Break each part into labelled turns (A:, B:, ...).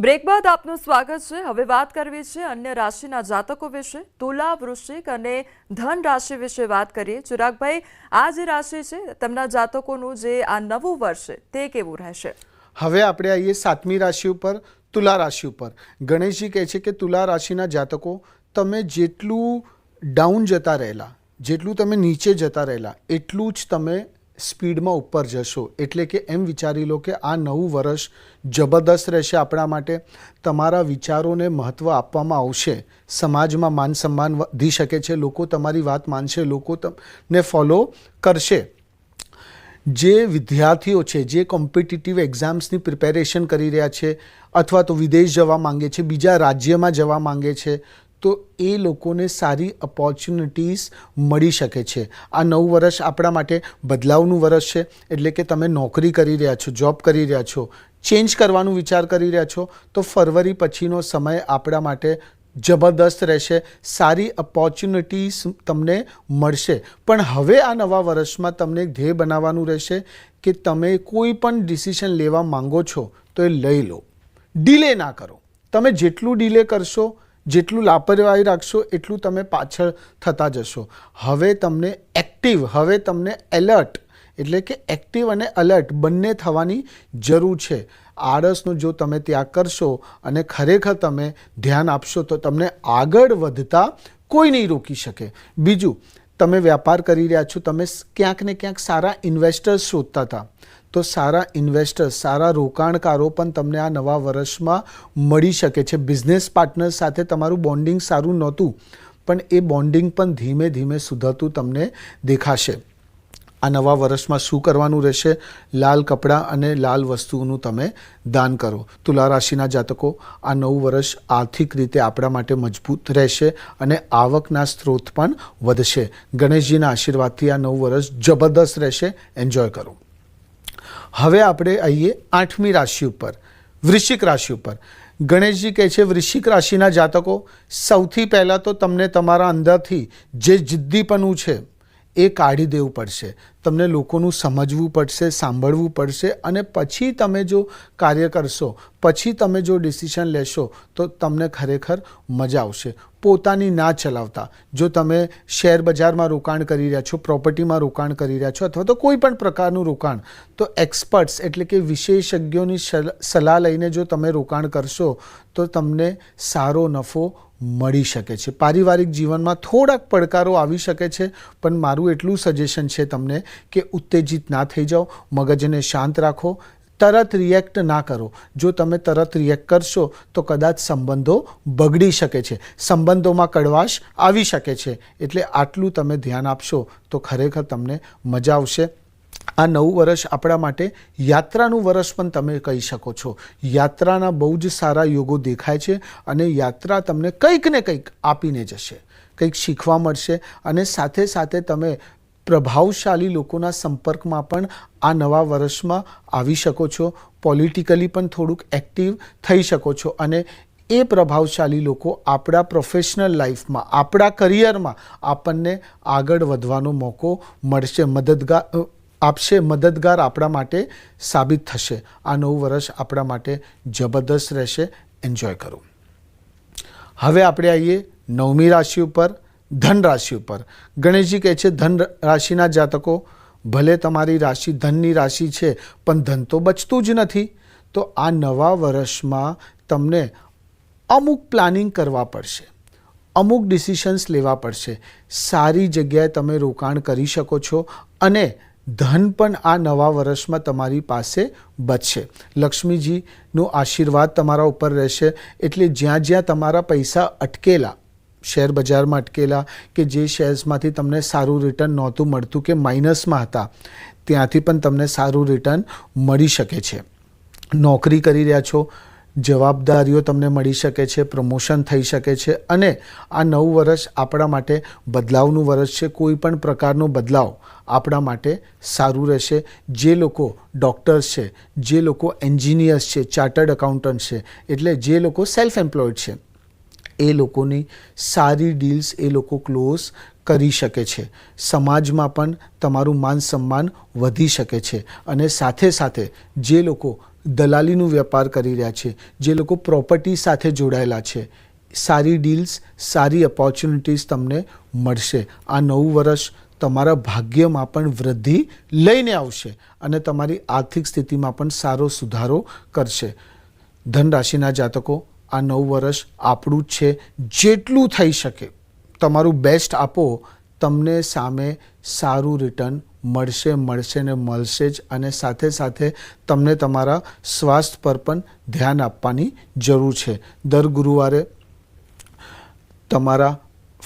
A: Break બાદ આપનું સ્વાગત છે. હવે વાત કરવી છે અન્ય રાશિના જાતકો વિશે. તુલા વૃશ્ચિક અને ધન રાશિ વિશે વાત કરીએ. ચિરાગભાઈ, આ જે રાશિ છે, તેમના જાતકોનું જે આ નવું વર્ષ છે, તે કેવું રહેશે?
B: હવે આપણે આવીએ સાતમી રાશિ ઉપર, તુલા રાશિ ઉપર. ગણેશજી કહે છે કે તુલા રાશિના જાતકો, તમે જેટલું ડાઉન જતા રહેલા, જેટલું તમે નીચે જતા રહેલા, એટલું જ તમે સ્પીડમાં ઉપર જશો. એટલે કે એમ વિચારી લો કે આ નવું વર્ષ જબરદસ્ત રહેશે આપણા માટે. તમારા વિચારોને મહત્ત્વ આપવામાં આવશે. સમાજમાં માન સન્માન વધી શકે છે. લોકો તમારી વાત માનશે. લોકો તમને ફોલો કરશે. જે વિદ્યાર્થીઓ છે, જે કોમ્પિટિટિવ એક્ઝામ્સની પ્રિપેરેશન કરી રહ્યા છે, અથવા તો વિદેશ જવા માંગે છે, બીજા રાજ્યમાં જવા માંગે છે તો એ લોકોને સારી ઓપોર્ચ્યુનિટીઝ મળી શકે છે. આ નવું વર્ષ આપણા માટે બદલાવનું વર્ષ છે, એટલે કે તમે નોકરી કરી રહ્યા છો જોબ કરી રહ્યા છો ચેન્જ કરવાનું વિચાર કરી રહ્યા છો, તો ફરવરી પછીનો સમય આપણા માટે જબરદસ્ત રહેશે, સારી ઓપોર્ચ્યુનિટીઝ તમને મળશે. પણ હવે આ નવા વર્ષમાં તમને ધ્યેય બનાવવાનું રહેશે કે તમે કોઈ પણ ડિસિશન લેવા માંગો છો, તો એ લઈ લો. ડીલે ના કરો. તમે જેટલું ડીલે કરશો જેટલું લાપરવાહી રાખશો, એટલું તમે પાછળ થતા જશો. હવે તમને એક્ટિવ હવે તમને એલર્ટ એટલે કે એક્ટિવ અને અલર્ટ બંને થવાની જરૂર છે. આળસનો જો તમે ત્યાગ કરશો અને ખરેખર તમે ધ્યાન આપશો, તો તમને આગળ વધતા કોઈ નહીં રોકી શકે. બીજું તમે વ્યાપાર કરી રહ્યા છો, તમે ક્યાંક ને ક્યાંક સારા ઇન્વેસ્ટર્સ શોધતા હતા. તો સારા ઇન્વેસ્ટર્સ સારા રોકાણકારો પણ તમને આ નવા વર્ષમાં મળી શકે છે. બિઝનેસ પાર્ટનર સાથે તમારું બોન્ડિંગ સારું નહોતું, પણ એ બોન્ડિંગ પણ ધીમે ધીમે સુધરતું તમને દેખાશે. આ નવા વર્ષમાં શું કરવાનું રહેશે? લાલ કપડાં અને લાલ વસ્તુઓનું તમે દાન કરો. તુલા રાશિના જાતકો, આ નવું વર્ષ આર્થિક રીતે આપણા માટે મજબૂત રહેશે અને આવકના સ્ત્રોત પણ વધશે. ગણેશજીના આશીર્વાદથી આ નવું વર્ષ જબરદસ્ત રહેશે. એન્જોય કરો. હવે આપણે આવીએ આઠમી રાશિ ઉપર, વૃશ્ચિક રાશિ ઉપર. ગણેશજી કહે છે, વૃશ્ચિક રાશિના જાતકો, સૌથી પહેલાં તો તમને તમારા અંદરથી જે જિદ્દીપણું છે એ કાઢી દેવું પડશે. તમને લોકોનું સમજવું પડશે, સાંભળવું પડશે અને પછી તમે જો કાર્ય કરશો, પછી તમે જો ડિસિશન લેશો, તો તમને ખરેખર મજા આવશે. પોતાની ના ચલાવતા. જો તમે શેર બજારમાં રોકાણ કરી રહ્યા છો, પ્રોપર્ટીમાં રોકાણ કરી રહ્યા છો અથવા તો કોઈ પણ પ્રકારનું રોકાણ, તો એક્સપર્ટ્સ એટલે કે વિશેષજ્ઞોની સલ- સલાહ લઈને જો તમે રોકાણ કરશો, તો તમને સારો નફો મળી શકે છે. પારિવારિક જીવનમાં થોડાક પડકારો આવી શકે છે, પણ મારું એટલું સજેશન છે તમને કે ઉત્તેજિત ના થઈ જાઓ, મગજને શાંત રાખો, તરત રિએક્ટ ના કરો. જો તમે તરત રિએક્ટ કરશો, તો કદાચ સંબંધો બગડી શકે છે. સંબંધોમાં કડવાશ આવી શકે છે. એટલે આટલું તમે ધ્યાન આપશો તો ખરેખર તમને મજા આવશે. આ નવું વર્ષ આપણા માટે યાત્રાનું વર્ષ પણ તમે કહી શકો છો. યાત્રાના બહુ જ સારા યોગો દેખાય છે અને યાત્રા તમને કંઈક ને કંઈક આપીને જશે. કંઈક શીખવા મળશે અને સાથે સાથે તમે પ્રભાવશાળી લોકોના સંપર્કમાં પણ આ નવા વર્ષમાં આવી શકો છો. પોલિટિકલી પણ થોડુંક એક્ટિવ થઈ શકો છો અને એ પ્રભાવશાળી લોકો આપણા પ્રોફેશનલ લાઈફમાં, આપણા કરિયરમાં આપણને આગળ વધવાનો મોકો મળશે મદદગાર આપશે, મદદગાર આપણા માટે સાબિત થશે. આ નવું વર્ષ આપણા માટે જબરદસ્ત રહેશે. એન્જોય કરો. હવે આપણે આવીએ નવમી રાશિ ઉપર, ધન રાશિ ઉપર. ગણેશજી કહે છે, ધન રાશિના જાતકો, ભલે તમારી રાશિ ધનની રાશિ છે, પણ ધન તો બચતું જ નથી. તો આ નવા વર્ષમાં તમને અમુક પ્લાનિંગ કરવા પડશે. અમુક ડિસિશન્સ લેવા પડશે. સારી જગ્યાએ તમે રોકાણ કરી શકો છો અને ધન પણ આ નવા વર્ષમાં તમારી પાસે બચશે. લક્ષ્મીજીનો આશીર્વાદ તમારા ઉપર રહેશે એટલે જ્યાં જ્યાં તમારા પૈસા અટકેલા, શેર બજારમાં અટકેલા કે જે શેર્સમાંથી તમને સારું રિટર્ન નહોતું મળતું કે માઇનસમાં હતા, ત્યાંથી પણ તમને સારું રિટર્ન મળી શકે છે. નોકરી કરી રહ્યા છો જવાબદારીઓ તમને મળી શકે છે પ્રમોશન થઈ શકે છે અને આ નવું વર્ષ આપણા માટે બદલાવનું વર્ષ છે. કોઈ પણ પ્રકારનો બદલાવ આપણા માટે સારું રહેશે. જે લોકો ડૉક્ટર્સ છે, જે લોકો એન્જિનિયર્સ છે ચાર્ટર્ડ એકાઉન્ટન્ટ છે, એટલે જે લોકો સેલ્ફ એમ્પ્લોયડ છે, એ લોકોની સારી ડીલ્સ એ લોકો ક્લોઝ કરી શકે છે. સમાજમાં પણ તમારું માન સન્માન વધી શકે છે અને સાથે સાથે જે લોકો દલાલીનું વેપાર કરી રહ્યા છે, જે લોકો પ્રોપર્ટી સાથે જોડાયેલા છે, સારી ડીલ્સ સારી ઓપોર્ચ્યુનિટીઝ તમને મળશે. આ નવું વર્ષ તમારા ભાગ્યમાં પણ વૃદ્ધિ લઈને આવશે અને તમારી આર્થિક સ્થિતિમાં પણ સારો સુધારો કરશે. ધન રાશિના જાતકો, આ નવું વર્ષ આપણું જ છે જેટલું થઈ શકે. તમારું બેસ્ટ આપો, તમને સામે સારું રિટર્ન મળશે મળશે ને મળશે જ અને સાથે સાથે તમને તમારા સ્વાસ્થ્ય પર પણ ધ્યાન આપવાની જરૂર છે. દર ગુરુવારે તમારા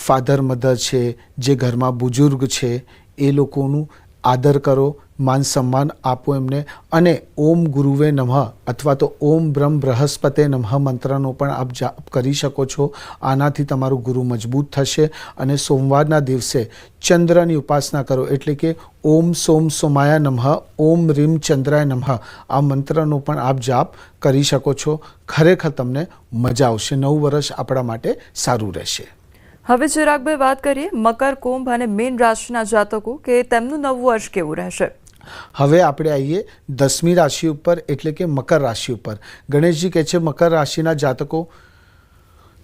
B: ફાધર મધર છે, જે ઘરમાં બુજુર્ગ છે, એ લોકોનું આદર કરો માન સન્માન આપો એમને. અને ઓમ ગુરુવે નમઃ અથવા તો ઓમ બ્રહ્મ બૃહસ્પતે નમઃ મંત્રનો પણ આપ જાપ કરી શકો છો. આનાથી તમારું ગુરુ મજબૂત થશે અને સોમવારના દિવસે ચંદ્રની ઉપાસના કરો. એટલે કે ઓમ સોમ સોમાયા નમઃ, ઓમ રીમ ચંદ્રાય નમઃ. આ મંત્રનો પણ આપ જાપ કરી શકો છો. ખરેખર તમને મજા આવશે. નવું વર્ષ આપણા માટે સારું રહેશે.
A: હવે ચિરાગભાઈ વાત કરીએ મકર કુંભ અને મીન રાશિના જાતકો કે તેમનું નવું વર્ષ કેવું રહેશે?
B: હવે આપણે આવીએ દસમી રાશિ ઉપર, એટલે કે મકર રાશિ ઉપર. ગણેશજી કહે છે, મકર રાશિના જાતકો,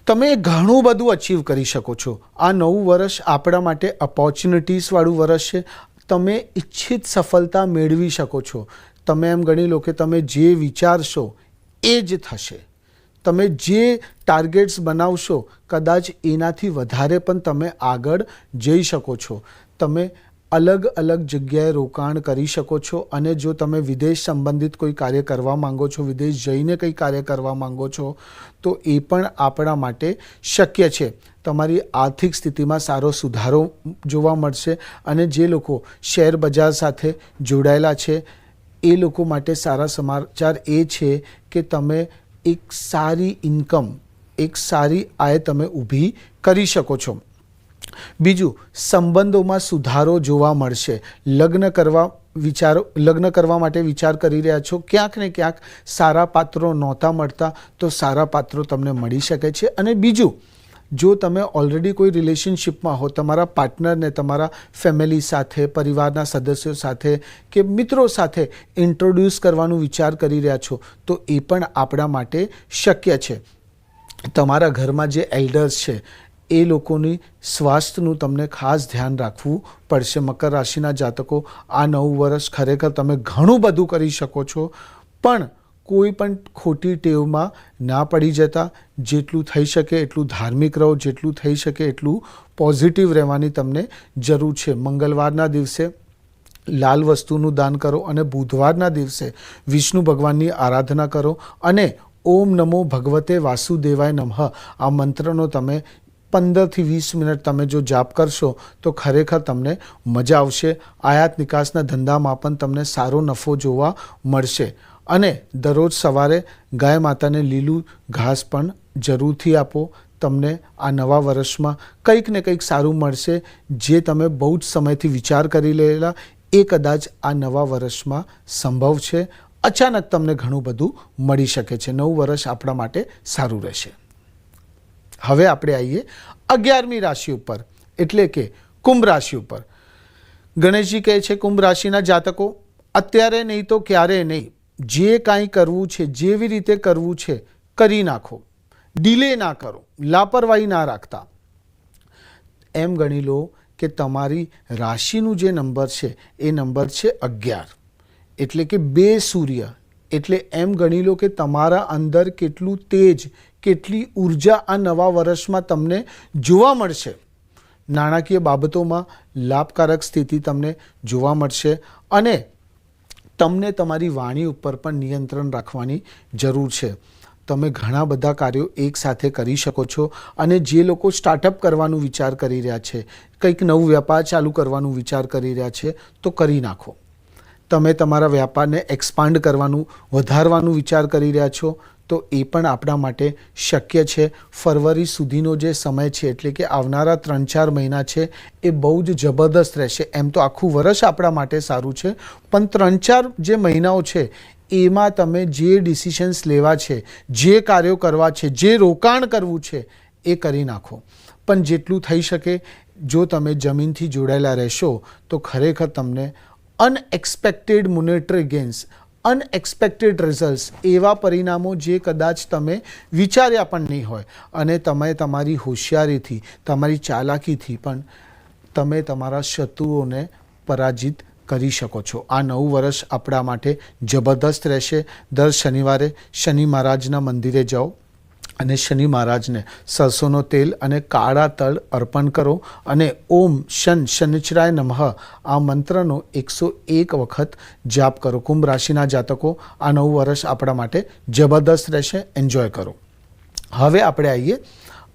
B: તમે ઘણું બધું અચીવ કરી શકો છો. આ નવું વર્ષ આપણા માટે ઓપોર્ચ્યુનિટીસવાળું વર્ષ છે. તમે ઈચ્છિત સફળતા મેળવી શકો છો. તમે એમ ગણી લો કે તમે જે વિચારશો, એ જ થશે. તમે જે ટાર્ગેટ્સ બનાવશો, કદાચ એનાથી વધારે પણ તમે આગળ જઈ શકો છો. તમે અલગ અલગ જગ્યાએ રોકાણ કરી શકો છો અને જો તમે વિદેશ સંબંધિત કોઈ કાર્ય કરવા માંગો છો, વિદેશ જઈને કંઈ કાર્ય કરવા માંગો છો, તો એ પણ આપણા માટે શક્ય છે. તમારી આર્થિક સ્થિતિમાં સારો સુધારો જોવા મળશે અને જે લોકો શેર બજાર સાથે જોડાયેલા છે, એ લોકો માટે સારા સમાચાર એ છે કે તમે એક સારી ઇન્કમ એક સારી આય તમે ઊભી કરી શકો છો. બીજું, સંબંધોમાં સુધારો જોવા મળશે. લગ્ન કરવા વિચારો, લગ્ન કરવા માટે વિચાર કરી રહ્યા છો. ક્યાંક ને ક્યાંક સારા પાત્રો નહોતા મળતા તો સારા પાત્રો તમને મળી શકે છે. અને બીજું, જો તમે ઓલરેડી કોઈ રિલેશનશિપમાં હો, તમારા પાર્ટનરને તમારા ફેમિલી સાથે, પરિવારના સદસ્યો સાથે કે મિત્રો સાથે ઇન્ટ્રોડ્યુસ કરવાનું વિચાર કરી રહ્યા છો, તો એ પણ આપણા માટે શક્ય છે. તમારા ઘરમાં જે એલ્ડર્સ છે એ લોકોની સ્વાસ્થ્યનું તમને ખાસ ધ્યાન રાખવું પડશે. મકર રાશિના જાતકો, આ નવું વર્ષ ખરેખર તમે ઘણું બધું કરી શકો છો, પણ કોઈ પણ ખોટી ટેવમાં ના પડી જતા. જેટલું થઈ શકે એટલું ધાર્મિક રહો, જેટલું થઈ શકે એટલું પોઝિટિવ રહેવાની તમને જરૂર છે. મંગળવારના દિવસે લાલ વસ્તુનું દાન કરો અને બુધવારના દિવસે વિષ્ણુ ભગવાનની આરાધના કરો અને ઓમ નમો ભગવતે વાસુદેવાય નમઃ. આ મંત્રનો તમે પંદરથી વીસ મિનિટ તમે જો જાપ કરશો, તો ખરેખર તમને મજા આવશે. આયાત નિકાસના ધંધામાં પણ તમને સારો નફો જોવા મળશે. અને દરરોજ સવારે ગાય માતાને લીલું ઘાસ પણ જરૂરથી આપો. તમને આ નવા વર્ષમાં કંઈક ને કંઈક સારું મળશે. જે તમે બહુ જ સમયથી વિચાર કરી લેલા, એ કદાચ આ નવા વર્ષમાં સંભવ છે. અચાનક તમને ઘણું બધું મળી શકે છે. નવું વર્ષ આપણા માટે સારું રહેશે. હવે આપણે આવીએ અગિયારમી રાશિ ઉપર, એટલે કે કુંભ રાશિ ઉપર. ગણેશજી કહે છે કુંભ રાશિના જાતકો, અત્યારે નહીં તો ક્યારે નહીં. જે કાંઈ કરવું છે, જેવી રીતે કરવું છે, કરી નાખો. ડિલે ના કરો, લાપરવાહી ના રાખતા. એમ ગણી લો કે તમારી રાશિનું જે નંબર છે, એ નંબર છે અગિયાર. એટલે કે બે સૂર્ય. એટલે એમ ગણી લો કે તમારા અંદર કેટલું તેજ કેટલી ઊર્જા આ નવા વર્ષમાં તમને જોવા મળશે? નાણાકીય બાબતોમાં લાભકારક સ્થિતિ તમને જોવા મળશે અને તમને તમારી વાણી ઉપર પણ નિયંત્રણ રાખવાની જરૂર છે. તમે ઘણા બધા કાર્યો એકસાથે કરી શકો છો અને જે લોકો સ્ટાર્ટઅપ કરવાનું વિચાર કરી રહ્યા છે, કંઈક નવું વ્યાપાર ચાલુ કરવાનું વિચાર કરી રહ્યા છે, તો કરી નાખો. તમે તમારા વ્યાપારને એક્સપાન્ડ કરવાનું, વધારવાનું વિચાર કરી રહ્યા છો તો એ પણ આપણા માટે શક્ય છે. ફરવરી સુધીનો જે સમય છે, એટલે કે આવનારા ત્રણ ચાર મહિના છે, એ બહુ જ જબરદસ્ત રહેશે. એમ તો આખું વર્ષ આપણા માટે સારું છે. પણ ત્રણ ચાર જે મહિનાઓ છે, એમાં તમે જે ડિસિશન્સ લેવા છે, જે કાર્યો કરવા છે, જે રોકાણ કરવું છે, એ કરી નાખો. પણ જેટલું થઈ શકે, જો તમે જમીનથી જોડાયેલા રહેશો, તો ખરેખર તમને unexpected monetary gains unexpected results એવા પરિણામો જે કદાચ તમે વિચાર્યા પણ નહીં હોય. અને તમે તમારી હોશિયારીથી, તમારી ચાલાકીથી પણ તમે તમારા શત્રુઓને પરાજિત કરી શકો છો. આ નવું વર્ષ આપણા માટે જબરદસ્ત રહેશે. દર શનિવારે શનિ મહારાજના મંદિરે જાઓ. અને શનિ મહારાજને સરસોનો તેલ અને કાળા તલ અર્પણ કરો અને ઓમ શન શનિચરાય નમઃ. આ મંત્રનો એકસો એક વખત જાપ કરો. કુંભ રાશિના જાતકો, આ નવું વર્ષ આપણા માટે જબરદસ્ત રહેશે. એન્જોય કરો. હવે આપણે આવીએ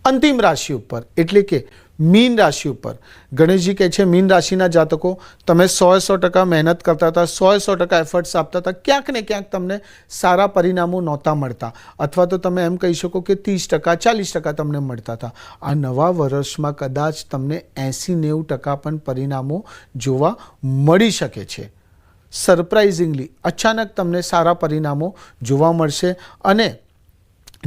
B: અંતિમ રાશિ ઉપર. એટલે કે મીન રાશિ ઉપર. ગણેશજી કહે છે, મીન રાશિના જાતકો, તમે સો સો ટકા મહેનત કરતા હતા, સો સો ટકા એફર્ટ્સ આપતા હતા, ક્યાંક ને ક્યાંક તમને સારા પરિણામો નહોતા મળતા. અથવા તો તમે એમ કહી શકો કે ત્રીસ ટકા, ચાલીસ ટકા તમને મળતા હતા. આ નવા વર્ષમાં કદાચ તમને એંસી નેવું ટકા પણ પરિણામો જોવા મળી શકે છે. સરપ્રાઇઝિંગલી અચાનક તમને સારા પરિણામો જોવા મળશે અને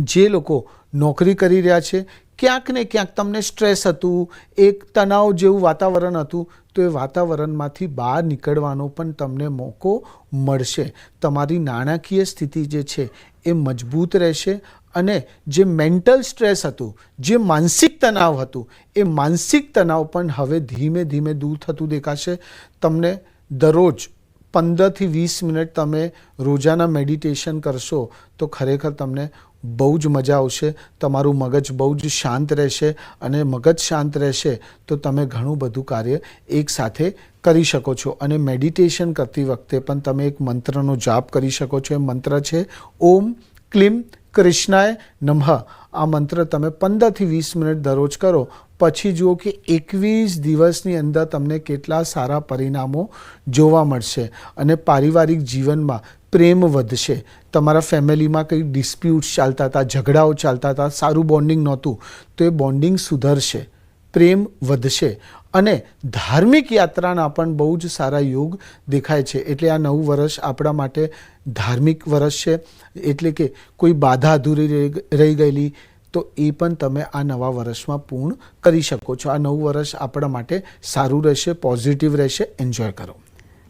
B: જે લોકો નોકરી કરી રહ્યા છે ક્યાંક ને ક્યાંક તમને સ્ટ્રેસ હતું, એક તણાવ જેવું વાતાવરણ હતું, તો એ વાતાવરણમાંથી બહાર નીકળવાનો પણ તમને મોકો મળશે. તમારી નાણાકીય સ્થિતિ જે છે એ મજબૂત રહેશે અને જે મેન્ટલ સ્ટ્રેસ હતું, જે માનસિક તણાવ હતું, એ માનસિક તણાવ પણ હવે ધીમે ધીમે દૂર થતું દેખાશે. તમને દરરોજ પંદરથી વીસ મિનિટ તમે રોજાના મેડિટેશન કરશો, તો ખરેખર તમને બહુ જ મજા આવશે. તમારું મગજ બહુ જ શાંત રહેશે અને મગજ શાંત રહેશે તો તમે ઘણું બધું કાર્ય એકસાથે કરી શકો છો. અને મેડિટેશન કરતી વખતે પણ તમે એક મંત્રનો જાપ કરી શકો છો. એ મંત્ર છે, ઓમ ક્લીમ કૃષ્ણાય નમઃ. આ મંત્ર તમે પંદરથી વીસ મિનિટ દરરોજ કરો. પછી જુઓ કે એકવીસ દિવસની અંદર તમને કેટલા સારા પરિણામો જોવા મળશે અને પારિવારિક જીવનમાં પ્રેમ વધશે. તમારા ફેમિલીમાં કંઈ ડિસ્પ્યુટ્સ ચાલતા હતા, ઝઘડાઓ ચાલતા હતા, સારું બોન્ડિંગ નહોતું, તો એ બોન્ડિંગ સુધરશે. પ્રેમ વધશે. અને ધાર્મિક યાત્રાના પણ બહુ જ સારા યોગ દેખાય છે. એટલે આ નવું વર્ષ આપણા માટે ધાર્મિક વર્ષ છે. એટલે કે કોઈ બાધા અધૂરી રહી ગયેલી, તો એ પણ તમે આ નવા વર્ષમાં પૂર્ણ કરી શકો છો. આ નવું વર્ષ આપણા માટે સારું રહેશે પોઝિટિવ રહેશે. એન્જોય કરો.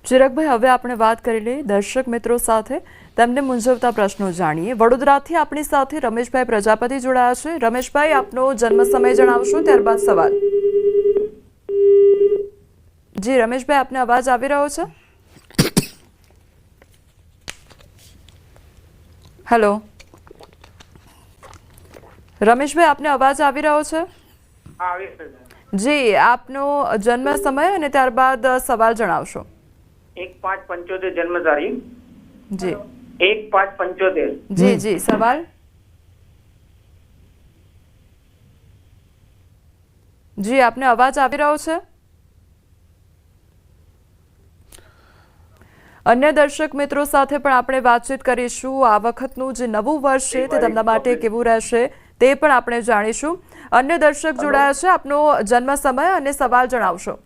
A: ચિરગભાઈ હવે આપણે વાત કરી લઈએ દર્શક મિત્રો સાથે. તેમને મૂંઝવતા પ્રશ્નો જાણીએ. વડોદરાથી આપણી સાથે રમેશભાઈ પ્રજાપતિ જોડાયા છે. રમેશભાઈ આપનો જન્મ સમય જણાવશો? ત્યારબાદ સવાલ. જી રમેશભાઈ આપને અવાજ આવી રહ્યો છે? હેલો રમેશભાઈ આપને અવાજ આવી રહ્યો છે?
C: છે.
A: જી આપનો જન્મ સમય અને ત્યારબાદ સવાલ જણાવશો.
C: એક પાંચ પંચોતેર જન્મ તારીખ
A: જી.
C: એક પાંચ પંચોતેર.
A: જી જી સવાલ? જી આપને અવાજ આવી રહ્યો છે? અન્ય દર્શક મિત્રો સાથે પણ આપણે વાતચીત કરીશું. આ વખતનું જે નવું વર્ષ છે તે તેમના માટે કેવું રહેશે તે પણ આપણે જાણીશું. અન્ય દર્શક જોડાયા છે. આપનો જન્મ સમય અને સવાલ જણાવશો.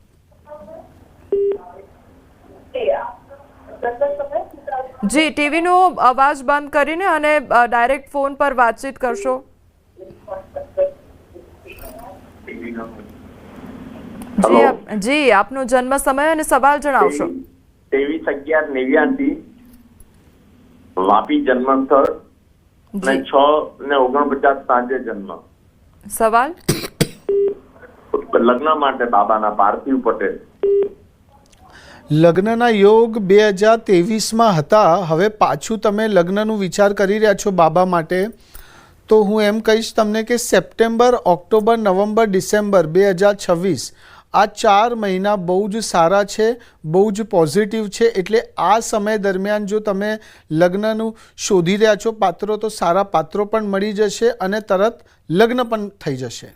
A: જી ટીવીનો અવાજ બંધ કરીને અને ડાયરેક્ટ ફોન પર વાતચીત કરશો. જી જી આપનો જન્મ સમય અને સવાલ જણાવશો.
D: ત્રેવીસ અગિયાર નેવ્યાસી વાપી જન્મ સ્થળ અને છ ને ઓગણપચાસ સાંજે જન્મ.
A: સવાલ?
D: લગ્ન માટે બાબાના પાર્થિવ પટેલ.
B: લગ્નના યોગ બે હજાર ત્રેવીસમાં હતા. હવે પાછું તમે લગ્નનું વિચાર કરી રહ્યા છો બાબા માટે. તો હું એમ કહીશ તમને કે સપ્ટેમ્બર, ઓક્ટોબર, નવેમ્બર, ડિસેમ્બર બે હજાર છવ્વીસ આ ચાર મહિના બહુ જ સારા છે, બહુ જ પોઝિટિવ છે. એટલે આ સમય દરમિયાન જો તમે લગ્નનું શોધી રહ્યા છો, પાત્રો તો સારા પાત્રો પણ મળી જશે અને તરત લગ્ન પણ થઈ જશે.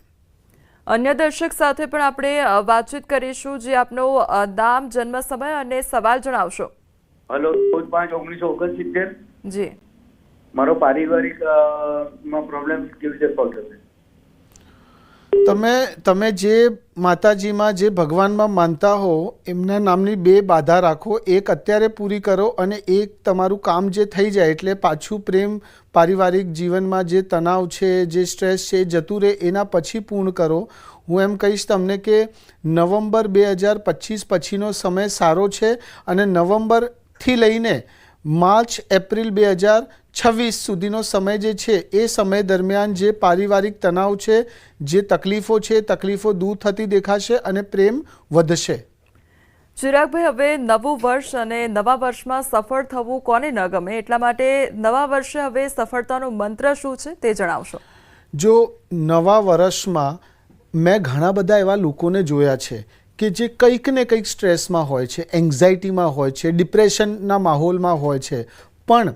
A: અન્ય દર્શક સાથે પણ આપણે વાતચીત કરીશું. જે આપનો નામ જન્મ સમય અને સવાલ જણાવશો.
E: હલો ચૌદ પાંચ ઓગણીસો ઓગણસિત્તેર?
A: જી.
E: મારો પારિવારિકમાં પ્રોબ્લેમ કેવી રીતે સોલ્વ થશે?
B: તમે તમે જે માતાજીમાં જે ભગવાનમાં માનતા હો, એમના નામની બે બાધા રાખો. એક અત્યારે પૂરી કરો અને એક તમારું કામ જે થઈ જાય એટલે પાછું પ્રેમ, પારિવારિક જીવનમાં જે તણાવ છે, જે સ્ટ્રેસ છે, જતું રહે એના પછી પૂર્ણ કરો. હું એમ કહીશ તમને કે નવમ્બર બે હજાર પચીસ પછીનો સમય સારો છે અને નવમ્બરથી લઈને માર્ચ એપ્રિલ બે હજાર છવ્વીસ સુધીનો સમય જે છે એ સમય દરમિયાન જે પારિવારિક તણાવ છે જે તકલીફો છે તકલીફો દૂર થતી દેખાશે અને પ્રેમ વધશે.
A: ચિરાગભાઈ હવે નવું વર્ષ અને નવા વર્ષમાં સફળ થવું કોને ન ગમે? એટલા માટે નવા વર્ષે હવે સફળતાનો મંત્ર શું છે તે જણાવશો.
B: જો નવા વર્ષમાં મેં ઘણા બધા એવા લોકોને જોયા છે કે જે કંઈક ને કંઈક સ્ટ્રેસમાં હોય છે, એન્ઝાયટીમાં હોય છે, ડિપ્રેશનના માહોલમાં હોય છે. પણ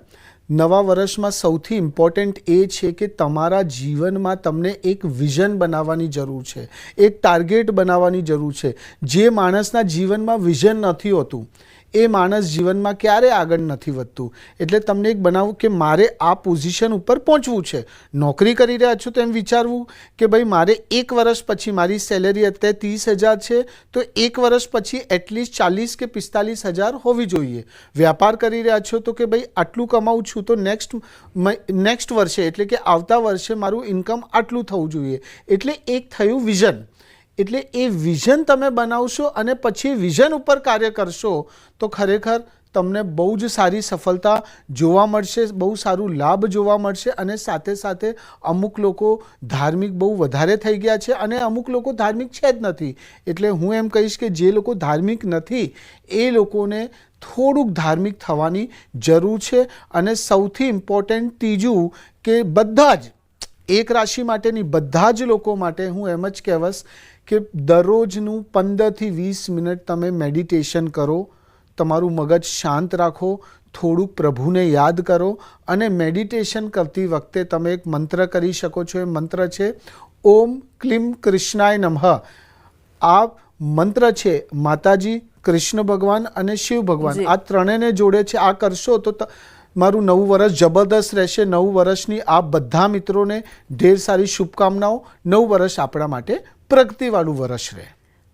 B: નવા વર્ષમાં સૌથી ઇમ્પોર્ટન્ટ એ છે કે તમારા જીવનમાં તમને એક વિઝન બનાવવાની જરૂર છે, એક ટાર્ગેટ બનાવવાની જરૂર છે. જે માણસના જીવનમાં વિઝન નથી હોતું એ માણસ જીવનમાં ક્યારે આગળ નથી વધતું? એટલે તમને એક બનાવવું કે મારે આ પોઝિશન ઉપર પહોંચવું છે. નોકરી કરી રહ્યા છો તો એમ વિચારવું કે ભાઈ મારે એક વર્ષ પછી મારી સેલેરી અત્યારે ત્રીસ હજાર છે, તો એક વર્ષ પછી એટલીસ્ટ ચાલીસ કે પિસ્તાલીસ હજાર હોવી જોઈએ. વ્યાપાર કરી રહ્યા છો તો કે ભાઈ આટલું કમાઉં છું તો નેક્સ્ટ નેક્સ્ટ વર્ષે, એટલે કે આવતા વર્ષે મારું ઇન્કમ આટલું થવું જોઈએ. એટલે એક થયું વિઝન એટલે એ વિઝન તમે બનાવશો અને પછી વિઝન ઉપર કાર્ય કરશો, તો ખરેખર તમને બહુ જ સારી સફળતા જોવા મળશે, બહુ સારું લાભ જોવા મળશે અને સાથે સાથે અમુક લોકો ધાર્મિક બહુ વધારે થઈ ગયા છે અને અમુક લોકો ધાર્મિક છે જ નથી. એટલે હું એમ કહીશ કે જે લોકો ધાર્મિક નથી, એ લોકોને થોડુંક ધાર્મિક થવાની જરૂર છે અને સૌથી ઇમ્પોર્ટન્ટ ત્રીજું કે બધા જ એક રાશિ માટેની બધા જ લોકો માટે હું એમ જ કહેવસ કે દરરોજનું પંદરથી વીસ મિનિટ તમે મેડિટેશન કરો તમારું મગજ શાંત રાખો થોડુંક પ્રભુને યાદ કરો અને મેડિટેશન કરતી વખતે તમે એક મંત્ર કરી શકો છો. એ મંત્ર છે ઓમ ક્લીમ કૃષ્ણાય નમઃ. આ મંત્ર છે માતાજી કૃષ્ણ ભગવાન અને શિવ ભગવાન. આ ત્રણેયને જોડે છે. આ કરશો તો ત- મારું નવું વર્ષ જબરદસ્ત રહેશે. નવું વર્ષની આ બધા મિત્રોને ઢેર સારી શુભકામનાઓ. નવું વર્ષ આપણા માટે પ્રગતિવાળું વર્ષ રહે.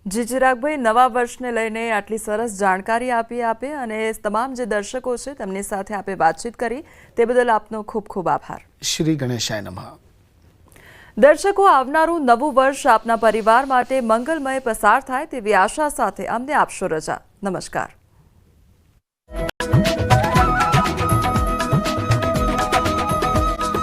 A: જી ચિરાગભાઈ નવા વર્ષને લઈને આટલી સરસ જાણકારી આપી આપે અને તમામ જે દર્શકો છે તેમની સાથે આપે વાતચીત કરી તે બદલ આપનો ખૂબ ખૂબ આભાર.
B: શ્રી ગણેશાય નમઃ.
A: દર્શકો આવનારું નવું વર્ષ આપના પરિવાર માટે મંગલમય પસાર થાય તેવી આશા સાથે અમને આપશો રજા. નમસ્કાર.